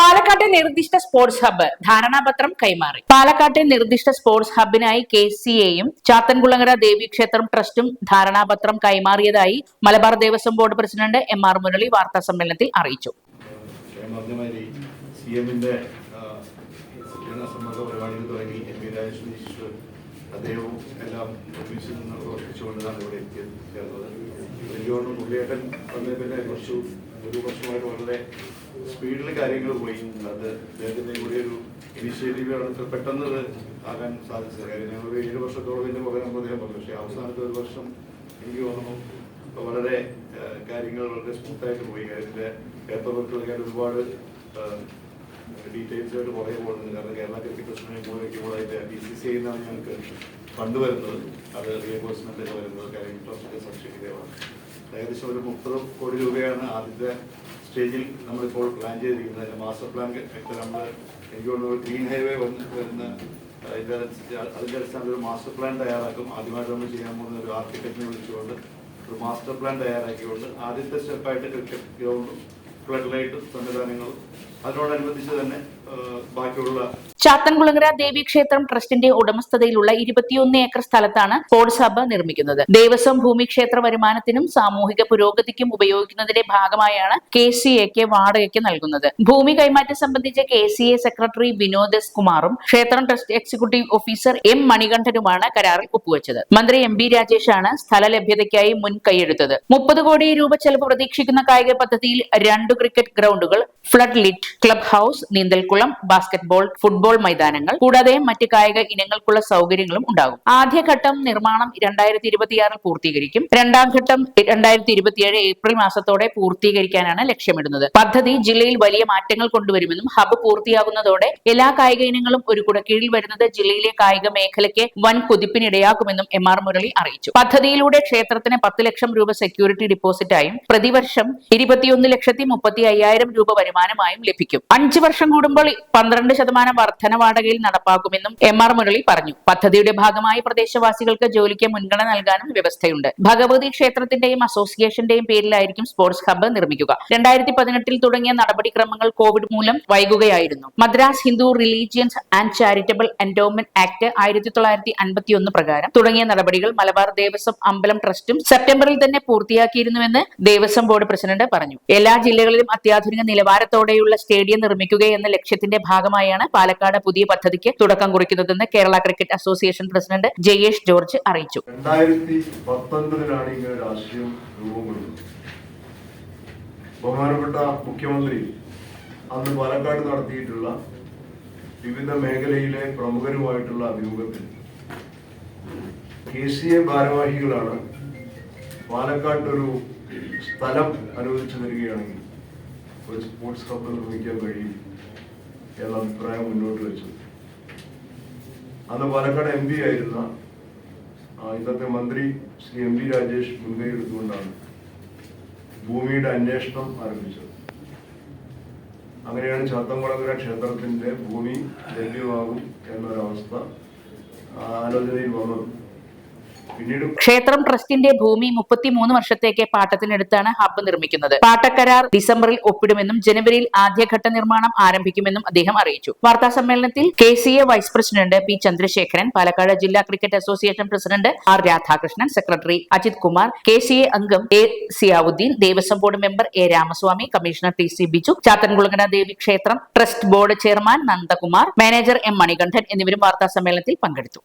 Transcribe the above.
പാലക്കാട്ടെ നിർദ്ദിഷ്ട sports hub ധാരണാപത്രം കൈമാറി. പാലക്കാട്ടെ നിർദ്ദിഷ്ട സ്പോർട്സ് ഹബ്ബിനായി കെ സി എയും ചാത്തൻകുളങ്ങര ദേവീക്ഷേത്രം ട്രസ്റ്റും ധാരണാപത്രം കൈമാറിയതായി Malabar Devaswom board president M R Murali വാർത്താ സമ്മേളനത്തിൽ അറിയിച്ചു. അദ്ദേഹവും എല്ലാം ഇവിടെ എത്തിയത്. ചേർന്നത് ഒരു വർഷമായിട്ട് വളരെ സ്പീഡിൽ കാര്യങ്ങൾ പോയി. അത് അദ്ദേഹത്തിന്റെ കൂടി ഒരു ഇനിഷ്യേറ്റീവ് പെട്ടെന്ന് ആകാൻ സാധിച്ചത്. കാര്യം ഞങ്ങൾ ഒരു ഏഴ് വർഷത്തോളം ഇതിന്റെ പകരം അദ്ദേഹം പറഞ്ഞു. പക്ഷേ അവസാനത്തെ ഒരു വർഷം എനിക്ക് തോന്നുന്നു വളരെ കാര്യങ്ങൾ വളരെ സ്മൂത്തായിട്ട് പോയി. കാര്യത്തിന്റെ പേപ്പർ വർക്കുകളൊക്കെ ഒരുപാട് ഡീറ്റെയിൽസ് ആയിട്ട് കുറേ പോകുന്നുണ്ട്. കാരണം കേരള ക്രിക്കറ്റ് അസോസിയേഷൻ കൂടെ വയ്ക്കുമ്പോൾ അതിന്റെ ബി സി സി ഐന്നാണ് ഞങ്ങൾക്ക് ഫണ്ട് വരുന്നത്. അത് റിയംബേഴ്സ്മെന്റ് വരുന്നത്. കാര്യം ഇൻഫ്രാസ്ട്രക്ചർ സബ്സിഡിയാണ് ഏകദേശം ഒരു മുപ്പത് കോടി രൂപയാണ് ആദ്യത്തെ സ്റ്റേജിൽ നമ്മളിപ്പോൾ പ്ലാൻ ചെയ്തിരിക്കുന്നത്. അതിന്റെ മാസ്റ്റർ പ്ലാൻ നമ്മൾ എനിക്ക് തോന്നുന്നു ഗ്രീൻ ഹൈവേ വന്ന് വരുന്ന അതിന്റെ അതിന്റെ അടിസ്ഥാനത്തിൽ ഒരു മാസ്റ്റർ പ്ലാൻ തയ്യാറാക്കും. ആദ്യമായിട്ട് നമ്മൾ ചെയ്യാൻ പോകുന്ന ഒരു ആർക്കിടെക്റ്റിനെ വിളിച്ചുകൊണ്ട് ഒരു മാസ്റ്റർ പ്ലാൻ തയ്യാറാക്കിക്കൊണ്ട് ആദ്യത്തെ സ്റ്റെപ്പായിട്ട് ക്രിക്കറ്റ് ഗ്രൗണ്ടും ഫ്ലഡ് ലൈറ്റും സംവിധാനങ്ങളും അതിനോടനുബന്ധിച്ച് തന്നെ ബാക്കിയുള്ള ചാത്തൻകുളങ്ങര ദേവീക്ഷേത്രം ട്രസ്റ്റിന്റെ ഉടമസ്ഥതയിലുള്ള ഇരുപത്തിയൊന്ന് ഏക്കർ സ്ഥലത്താണ് സ്പോർട്സ് ഹബ്ബ് നിർമ്മിക്കുന്നത്. ദേവസ്വം ഭൂമി ക്ഷേത്ര വരുമാനത്തിനും സാമൂഹിക പുരോഗതിക്കും ഉപയോഗിക്കുന്നതിന്റെ ഭാഗമായാണ് കെ സി എക്ക് വാടകയ്ക്ക് നൽകുന്നത്. ഭൂമി കൈമാറ്റം സംബന്ധിച്ച് K C A secretary Vinod S കുമാറും ക്ഷേത്രം ട്രസ്റ്റ് എക്സിക്യൂട്ടീവ് ഓഫീസർ എം മണികണ്ഠനുമാണ് കരാറിൽ ഒപ്പുവെച്ചത്. മന്ത്രി എം ബി രാജേഷാണ് സ്ഥല ലഭ്യതയ്ക്കായി മുൻ കൈയെടുത്തത്. മുപ്പത് കോടി രൂപ ചെലവ് പ്രതീക്ഷിക്കുന്ന കായിക പദ്ധതിയിൽ രണ്ട് ക്രിക്കറ്റ് ഗ്രൗണ്ടുകൾ ഫ്ലഡ് ലിറ്റ് ക്ലബ് ഹൌസ് നീന്തൽക്കുളം ബാസ്കറ്റ്ബോൾ ഫുട്ബോൾ മൈതാനങ്ങൾ കൂടാതെ മറ്റ് കായിക ഇനങ്ങൾക്കുള്ള സൗകര്യങ്ങളും ഉണ്ടാകും. ആദ്യഘട്ടം നിർമ്മാണം രണ്ടായിരത്തി ഇരുപത്തിയാറിൽ പൂർത്തീകരിക്കും. രണ്ടാം ഘട്ടം രണ്ടായിരത്തി ഇരുപത്തിയേഴ് ഏപ്രിൽ മാസത്തോടെ പൂർത്തീകരിക്കാനാണ് ലക്ഷ്യമിടുന്നത്. പദ്ധതി ജില്ലയിൽ വലിയ മാറ്റങ്ങൾ കൊണ്ടുവരുമെന്നും ഹബ്ബ് പൂർത്തിയാകുന്നതോടെ എല്ലാ കായിക ഇനങ്ങളും ഒരു കുടക്കീഴിൽ വരുന്നത് ജില്ലയിലെ കായിക മേഖലയ്ക്ക് വൻ കുതിപ്പിനിടയാക്കുമെന്നും എം ആർ മുരളി അറിയിച്ചു. പദ്ധതിയിലൂടെ ക്ഷേത്രത്തിന് പത്ത് ലക്ഷം രൂപ സെക്യൂരിറ്റി ഡിപ്പോസിറ്റായും പ്രതിവർഷം ഇരുപത്തിയൊന്ന് ലക്ഷത്തി മുപ്പത്തി അയ്യായിരം രൂപ വരുമാനമായും ലഭിക്കും. അഞ്ച് വർഷം കൂടുമ്പോൾ പന്ത്രണ്ട് ശതമാനം വർധന വാടകയിൽ നടപ്പാക്കുമെന്നും എം ആർ മുരളി പറഞ്ഞു. പദ്ധതിയുടെ ഭാഗമായി പ്രദേശവാസികൾക്ക് ജോലിക്ക് മുൻഗണന നൽകാനും വ്യവസ്ഥയുണ്ട്. ഭഗവതി ക്ഷേത്രത്തിന്റെയും അസോസിയേഷന്റെയും പേരിലായിരിക്കും സ്പോർട്സ് ഹബ്ബ് നിർമ്മിക്കുക. രണ്ടായിരത്തി പതിനെട്ടിൽ തുടങ്ങിയ നടപടിക്രമങ്ങൾ കോവിഡ് മൂലം വൈകുകയായിരുന്നു. Madras Hindu religions and charitable endowment act ആയിരത്തി തൊള്ളായിരത്തി അൻപത്തിയൊന്ന് പ്രകാരം തുടങ്ങിയ നടപടികൾ മലബാർ ദേവസ്വം അമ്പലം ട്രസ്റ്റും സെപ്റ്റംബറിൽ തന്നെ പൂർത്തിയാക്കിയിരുന്നുവെന്ന് ദേവസ്വം ബോർഡ് പ്രസിഡന്റ് പറഞ്ഞു. എല്ലാ ജില്ലകളിലും അത്യാധുനിക നിലവാരത്തോടെയുള്ള സ്റ്റേഡിയം നിർമ്മിക്കുക എന്ന ലക്ഷ്യത്തിന്റെ ഭാഗമായാണ് പാലക്കാട് പുതിയ പദ്ധതിക്ക് തുടക്കം കുറിക്കുന്നതെന്ന് Kerala cricket association president Jayesh George അറിയിച്ചു. ബഹുമാനപ്പെട്ട മുഖ്യമന്ത്രി അന്ന് പാലക്കാട് നടത്തിയിട്ടുള്ള വിവിധ മേഖലയിലെ പ്രമുഖരുമായിട്ടുള്ള അഭിമുഖത്തിൽ കെ സി എ ഭാരവാഹികളാണ് പാലക്കാട്ടൊരു സ്ഥലം അനുവദിച്ചു തരികയാണെങ്കിൽ ഒരു സ്പോർട്സ് ഹബ്ബ് നിർമ്മിക്കാൻ കഴിയും. എന്ന അഭിപ്രായം മുന്നോട്ട് വെച്ചു. അന്ന് പാലക്കാട് എം പി ആയിരുന്ന ഇന്നത്തെ മന്ത്രി ശ്രീ എം വി രാജേഷ് മുൻകൈ എടുത്തുകൊണ്ടാണ് ഭൂമിയുടെ അന്വേഷണം ആരംഭിച്ചത്. അങ്ങനെയാണ് ചാത്തംകുളങ്ങര ക്ഷേത്രത്തിന്റെ ഭൂമി ലഭ്യമാകും എന്നൊരവസ്ഥ ആലോചനയിൽ വന്നത്. ക്ഷേത്രം ട്രസ്റ്റിന്റെ ഭൂമി മുപ്പത്തിമൂന്ന് വർഷത്തേക്ക് പാട്ടത്തിനെടുത്താണ് ഹബ്ബ് നിർമ്മിക്കുന്നത്. പാട്ടക്കരാർ ഡിസംബറിൽ ഒപ്പിടുമെന്നും ജനുവരിയിൽ ആദ്യഘട്ട നിർമ്മാണം ആരംഭിക്കുമെന്നും അദ്ദേഹം അറിയിച്ചു. വാർത്താ സമ്മേളനത്തിൽ K C A vice president P Chandrasekharan Palakkad ജില്ലാ cricket association president R Radhakrishnan secretary Ajith Kumar K C A അംഗം A Ziyauddin Devaswom board member A Ramaswamy commissioner T C Biju Chathankulangara Devi ക്ഷേത്രം trust board chairman Nandakumar manager M Manikandan എന്നിവരും വാർത്താ സമ്മേളനത്തിൽ പങ്കെടുത്തു.